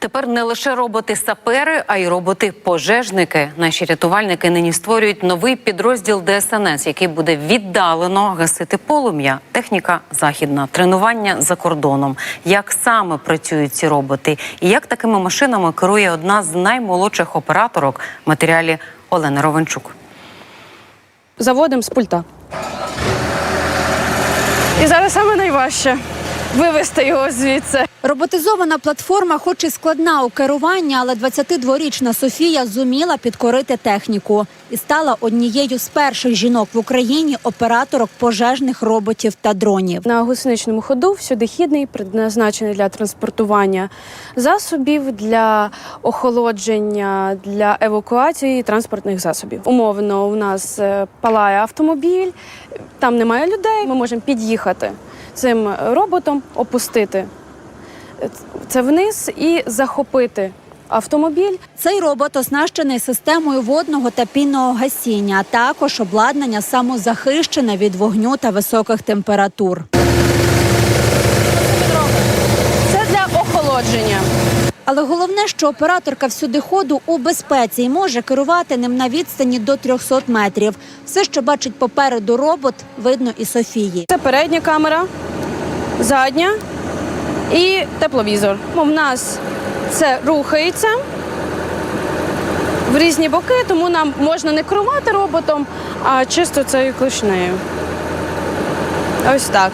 Тепер не лише роботи-сапери, а й роботи-пожежники. Наші рятувальники нині створюють новий підрозділ ДСНС, який буде віддалено гасити полум'я. Техніка західна, тренування за кордоном. Як саме працюють ці роботи, і як такими машинами керує одна з наймолодших операторок матеріалі Олени Ровенчук. заводимо з пульта. І зараз саме найважче вивести його звідси. Роботизована платформа, хоч і складна у керуванні, але 22-річна Софія зуміла підкорити техніку і стала однією з перших жінок в Україні операторок пожежних роботів та дронів. На гусеничному ходу всюдихідний, предназначений для транспортування засобів, для охолодження, для евакуації транспортних засобів. Умовно, у нас е, палає автомобіль, там немає людей. Ми можемо під'їхати цим роботом, опустити це вниз і захопити автомобіль. Цей робот оснащений системою водного та пінного гасіння, а також обладнання самозахищене від вогню та високих температур. Це для охолодження. Але головне, що операторка всюди ходу у безпеці і може керувати ним на відстані до 300 метрів. Все, що бачить попереду робот, видно і Софії. Це передня камера, задня і тепловізор. У нас це рухається в різні боки, тому нам можна не керувати роботом, а чисто цією клешнею. Ось так.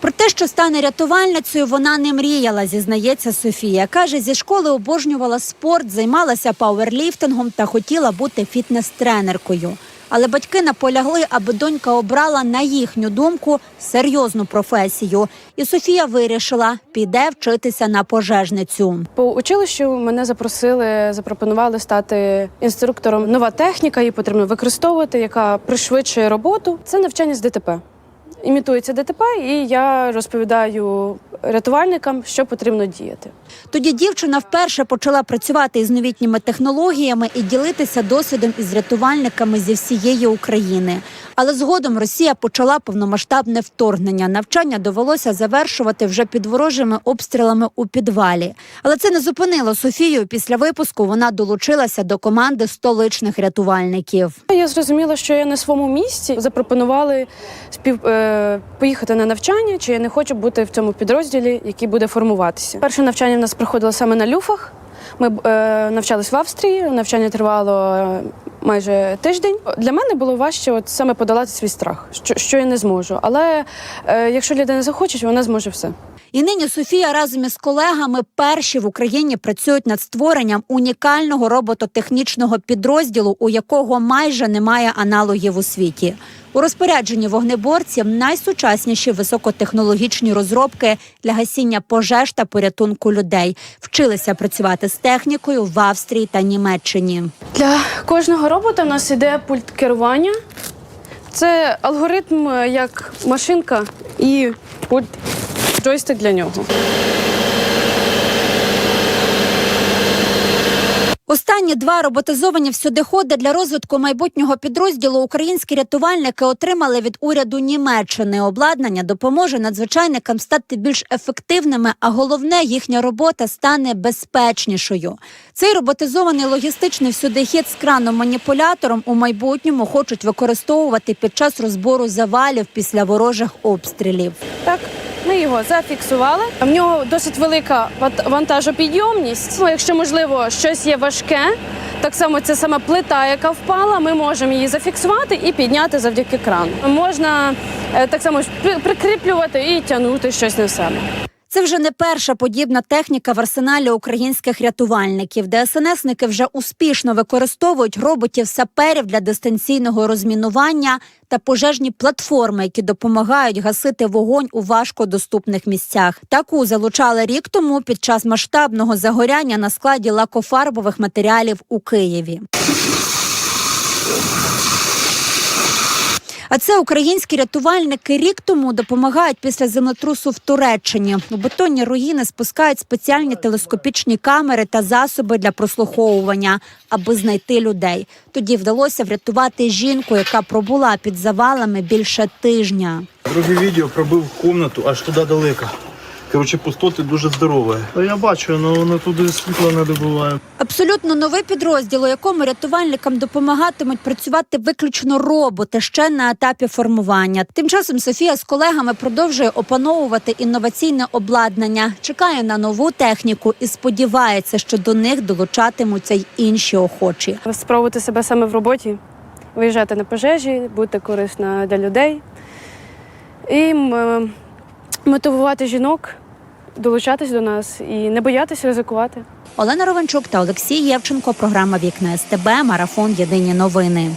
Про те, що стане рятувальницею, вона не мріяла, зізнається Софія. Каже, зі школи обожнювала спорт, займалася пауерліфтингом та хотіла бути фітнес-тренеркою. Але батьки наполягли, аби донька обрала на їхню думку серйозну професію. І Софія вирішила, піде вчитися на пожежницю. По училищу мене запросили, запропонували стати інструктором. Нова техніка, її потрібно використовувати, яка пришвидшує роботу. Це навчання з ДТП. Імітується ДТП, і я розповідаю рятувальникам, що потрібно діяти. Тоді дівчина вперше почала працювати із новітніми технологіями і ділитися досвідом із рятувальниками зі всієї України. Але згодом Росія почала повномасштабне вторгнення. Навчання довелося завершувати вже під ворожими обстрілами у підвалі. Але це не зупинило Софію. Після випуску вона долучилася до команди столичних рятувальників. Я зрозуміла, що я на своєму місці. Запропонували спів е, поїхати на навчання, чи я не хочу бути в цьому підрозділі, який буде формуватися. Перше навчання в нас проходило саме на люфах. Ми е, навчались в Австрії. Навчання тривало е, майже тиждень. Для мене було важче от саме подолати свій страх, що, що я не зможу. Але е, якщо людина захоче, вона зможе все. І нині Софія разом із колегами перші в Україні працюють над створенням унікального робототехнічного підрозділу, у якого майже немає аналогів у світі. У розпорядженні вогнеборців найсучасніші високотехнологічні розробки для гасіння пожеж та порятунку людей. Вчилися працювати з технікою в Австрії та Німеччині. Для кожного робота в нас іде пульт керування. Це алгоритм е, як машинка і пульт джойстик для нього. Останні два роботизовані всюдиходи для розвитку майбутнього підрозділу українські рятувальники отримали від уряду Німеччини. Обладнання допоможе надзвичайникам стати більш ефективними, а головне, їхня робота стане безпечнішою. Цей роботизований логістичний всюдихід з краном маніпулятором у майбутньому хочуть використовувати під час розбору завалів після ворожих обстрілів. Так, ми його зафіксували. В нього досить велика вантажопідйомність. Ну, якщо можливо щось є важке, так само це саме плита, яка впала. Ми можемо її зафіксувати і підняти завдяки крану. Можна е, так само прикріплювати і тягнути щось на себе. Це вже не перша подібна техніка в арсеналі українських рятувальників. ДСНСники вже успішно використовують роботів-саперів для дистанційного розмінування та пожежні платформи, які допомагають гасити вогонь у важкодоступних місцях. Таку залучали рік тому під час масштабного загоряння на складі лакофарбових матеріалів у Києві. А це українські рятувальники рік тому допомагають після землетрусу в Туреччині. У бетонні руїни спускають спеціальні телескопічні камери та засоби для прослуховування, аби знайти людей. Тоді вдалося врятувати жінку, яка пробула під завалами більше тижня. Друге відео пробив комнату аж туди далеко. Коротше, пустоти дуже здорові. Та я бачу, але воно туди світло не добуває. Абсолютно новий підрозділ, у якому рятувальникам допомагатимуть працювати виключно роботи ще на етапі формування. Тим часом Софія з колегами продовжує опановувати інноваційне обладнання, чекає на нову техніку і сподівається, що до них долучатимуться й інші охочі. Спробувати себе саме в роботі, виїжджати на пожежі, бути корисна для людей і мотивувати жінок долучатись до нас і не боятися ризикувати. Олена Ровенчук та Олексій Євченко. Програма Вікна СТБ. Марафон Єдині новини.